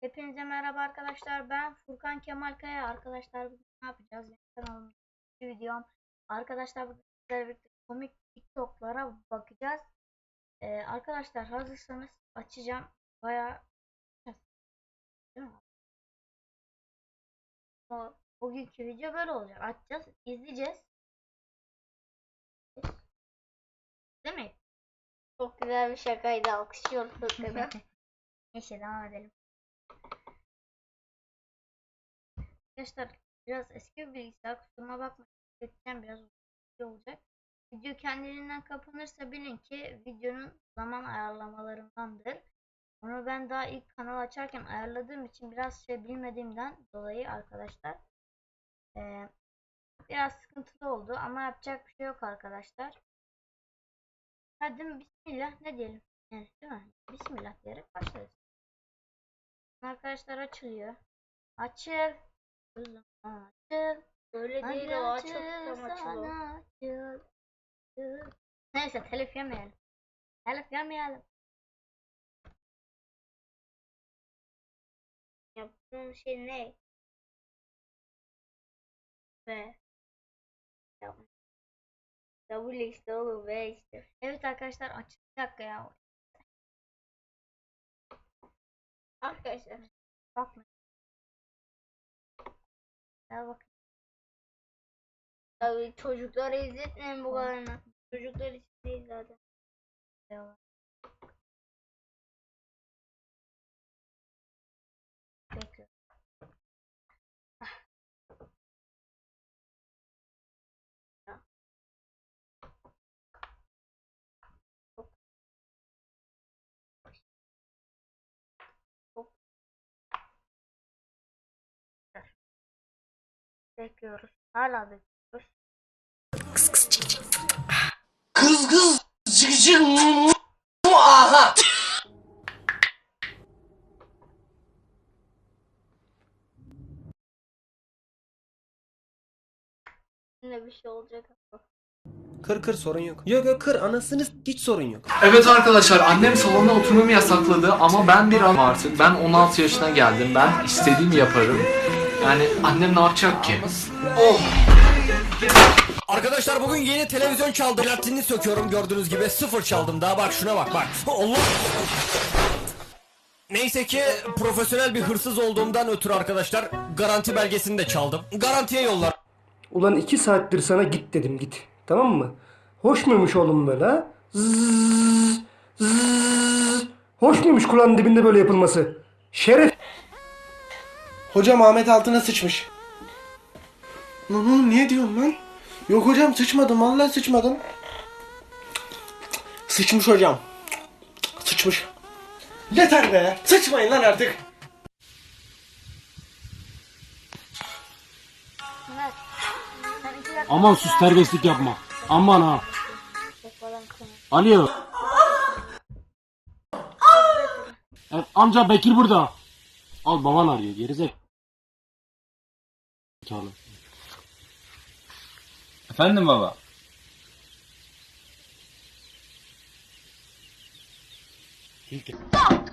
Hepinize merhaba arkadaşlar. Ben Furkan Kemal Kaya. Arkadaşlar bugün ne yapacağız? Yani kanalımın bir videom. Arkadaşlar bugün sizlerle birlikte komik TikTok'lara bakacağız. Ee, arkadaşlar hazırsanız açacağım. Mi? O, bugünkü video böyle olacak. Açacağız, izleyeceğiz. Değil mi? Çok güzel bir şakaydı. Alkışlıyoruz Furkan'ı. Neyse devam edelim. Arkadaşlar biraz eski bir bilgisayar kusuruma bakmayın. Geçeceğim biraz uzun olacak. Video kendiliğinden kapanırsa bilin ki videonun zaman ayarlamalarındandır. Onu ben daha ilk kanal açarken ayarladığım için biraz şey bilmediğimden dolayı arkadaşlar eee, biraz sıkıntılı oldu ama yapacak bir şey yok arkadaşlar. Hadi bismillah ne diyelim? Yani, değil mi? Bismillah diyerek başlarız. Arkadaşlar açılıyor. Açıl. Açıl. Öyle Hadi değil o. açıl, tam açılı. açıl. Neyse telif yemeyelim. Telif yemeyelim. Yaptığın şey ne? Ve. W işte oğlum V işte. Evet arkadaşlar açıl. Bir dakika ya. Arkadaşlar. Bakma. Ya bak. Tabii çocuklara izletmeyin bu kadarını. Çocuklar için değil zaten. ya. Bekliyoruz. Hala bekliyoruz. Kız kız cık cık aha. Yine bir şey olacak. Kır kır sorun yok. Yok yok kır anasını s- hiç sorun yok. Evet arkadaşlar annem salonda oturmamı yasakladı ama ben bir an artık ben 16 yaşına geldim ben istediğimi yaparım. Yani annem ne yapacak ki? Arkadaşlar bugün yeni televizyon çaldım. Platinini söküyorum gördüğünüz gibi. Sıfır çaldım daha bak şuna bak bak. Allah. Neyse ki profesyonel bir hırsız olduğumdan ötürü arkadaşlar garanti belgesini de çaldım. Garantiye yollar. Ulan iki saattir sana git dedim git. Tamam mı? Hoş muymuş oğlum böyle ha? Zzz, zzz. Hoş muymuş kulağın dibinde böyle yapılması? Şeref. Hocam Ahmet altına sıçmış. Lan oğlum niye diyorsun lan? Yok hocam sıçmadım vallahi sıçmadım. Sıçmış hocam. Sıçmış. Yeter be. Sıçmayın lan artık. Aman sus terbiyesizlik yapma. Aman ha. Alo. Evet, amca Bekir burada. Al baban arıyor gerizek. Zekalı. Efendim baba. Açma.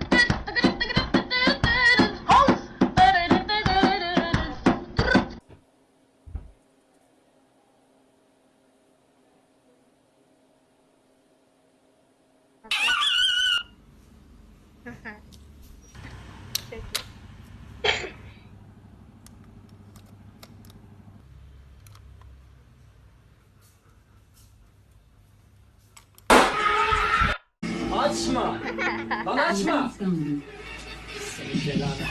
Lan açma. Senin belanı.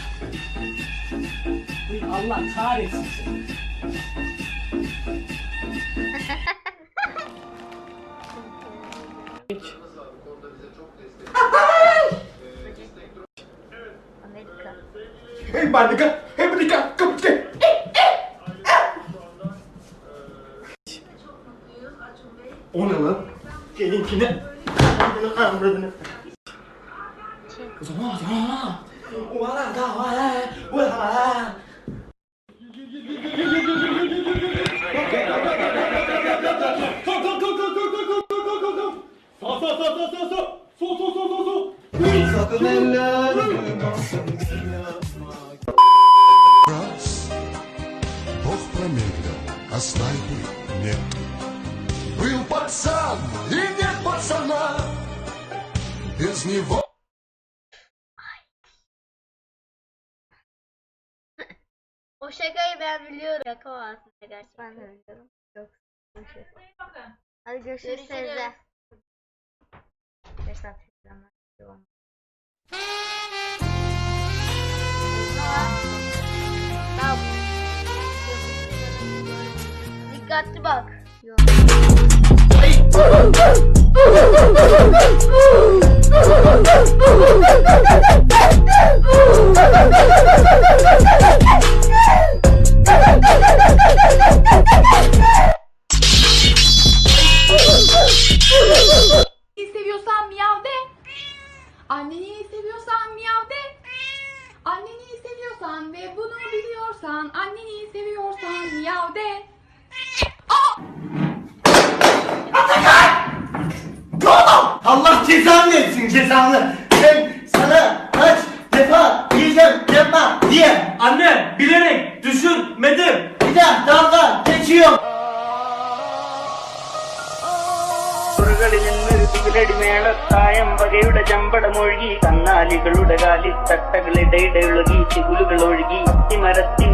Allah kahretsin seni. Amerika. Hey bandika. Hey bandika. Kapıtke. O ne lan? 我操！我操！我操！我操！我操！Раз Бог промедлил, а снайпы нет Был пацан и нет пацана Без него O şakayı ben biliyorum. Şaka o aslında gerçekten. Ben de biliyorum. Yok. Hadi görüşürüz teyzemler devam. Daha Dikkatli bak. Yok. Anneni seviyorsan miyav de. Anneni seviyorsan ve bunu biliyorsan anneni seviyorsan miyav de. Allah cezanı versin cezanı. Ben sana kaç defa diyeceğim yapma diye. Anne bilerek düşürmedim. മാതടി മേളത്തായമ്പകയുടെ ചമ്പടമൊഴുകി കന്നാലികളുടെ കാലിൽ തട്ടകളിടയിടെ ഒഴുകി ചിഗുലുകൾ ഒഴുകി അത്തിമരത്തിൻ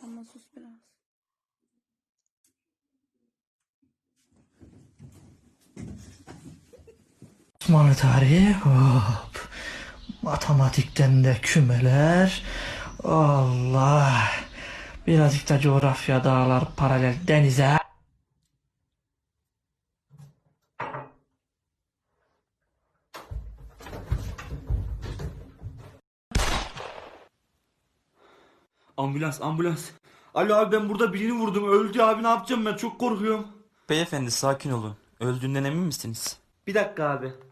Vamos sus brazos. Monetary. Oh. Matematikten de kümeler. Allah. Birazcık da coğrafya dağlar paralel denize. Ambulans ambulans. Alo abi ben burada birini vurdum. Öldü abi ne yapacağım ben çok korkuyorum. Beyefendi sakin olun. Öldüğünden emin misiniz? Bir dakika abi.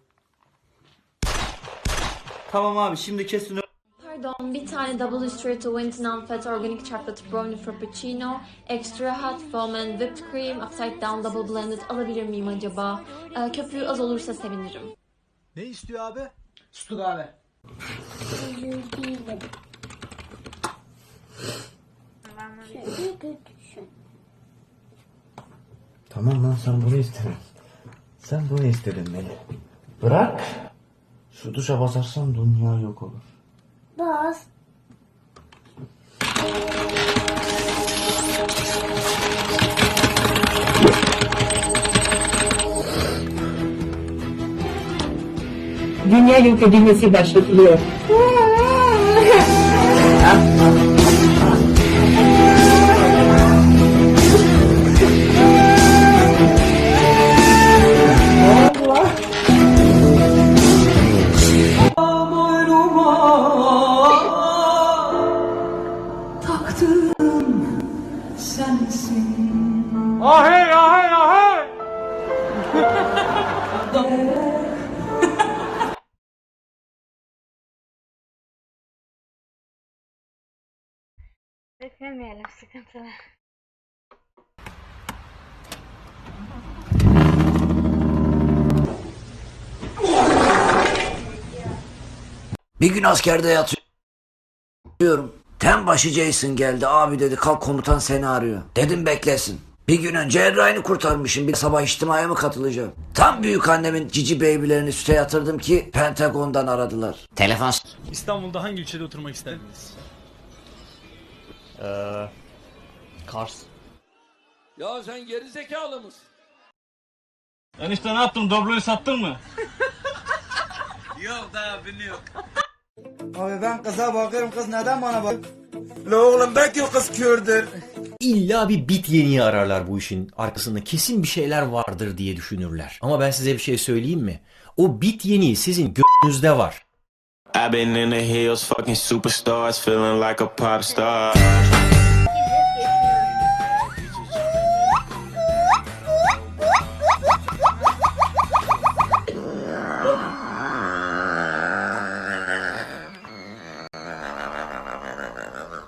Tamam abi şimdi kesin Pardon bir tane double ristretto went non-fat organic chocolate brownie frappuccino, extra hot foam and whipped cream, upside down double blended alabilir miyim acaba? Ee, köpüğü az olursa sevinirim. Ne istiyor abi? Sustuk abi. Tamam lan sen bunu istedin. Sen bunu istedin beni. Bırak. Şu duşa basarsan dünya yok olur. Bas. Dünya yok edilmesi başlatılıyor. Dökülmeyelim sıkıntılı. Bir gün askerde yatıyorum. Tenbaşı Jason geldi. Abi dedi kalk komutan seni arıyor. Dedim beklesin. Bir gün önce Erray'ını kurtarmışım. Bir sabah içtimaya mı katılacağım? Tam büyük annemin cici beybilerini süte yatırdım ki Pentagon'dan aradılar. Telefon İstanbul'da hangi ilçede oturmak isterdiniz? Ee, Kars. Ya sen geri zekalı mısın? Enişte ne yaptın? Dobloyu sattın mı? Abi ben kıza bakıyorum kız neden bana bak? La oğlum belki o kız kördür. İlla bir bit yeniği ararlar bu işin. Arkasında kesin bir şeyler vardır diye düşünürler. Ama ben size bir şey söyleyeyim mi? O bit yeniği sizin gönlünüzde var. I've been in the hills, fucking superstars, feeling like a pop star.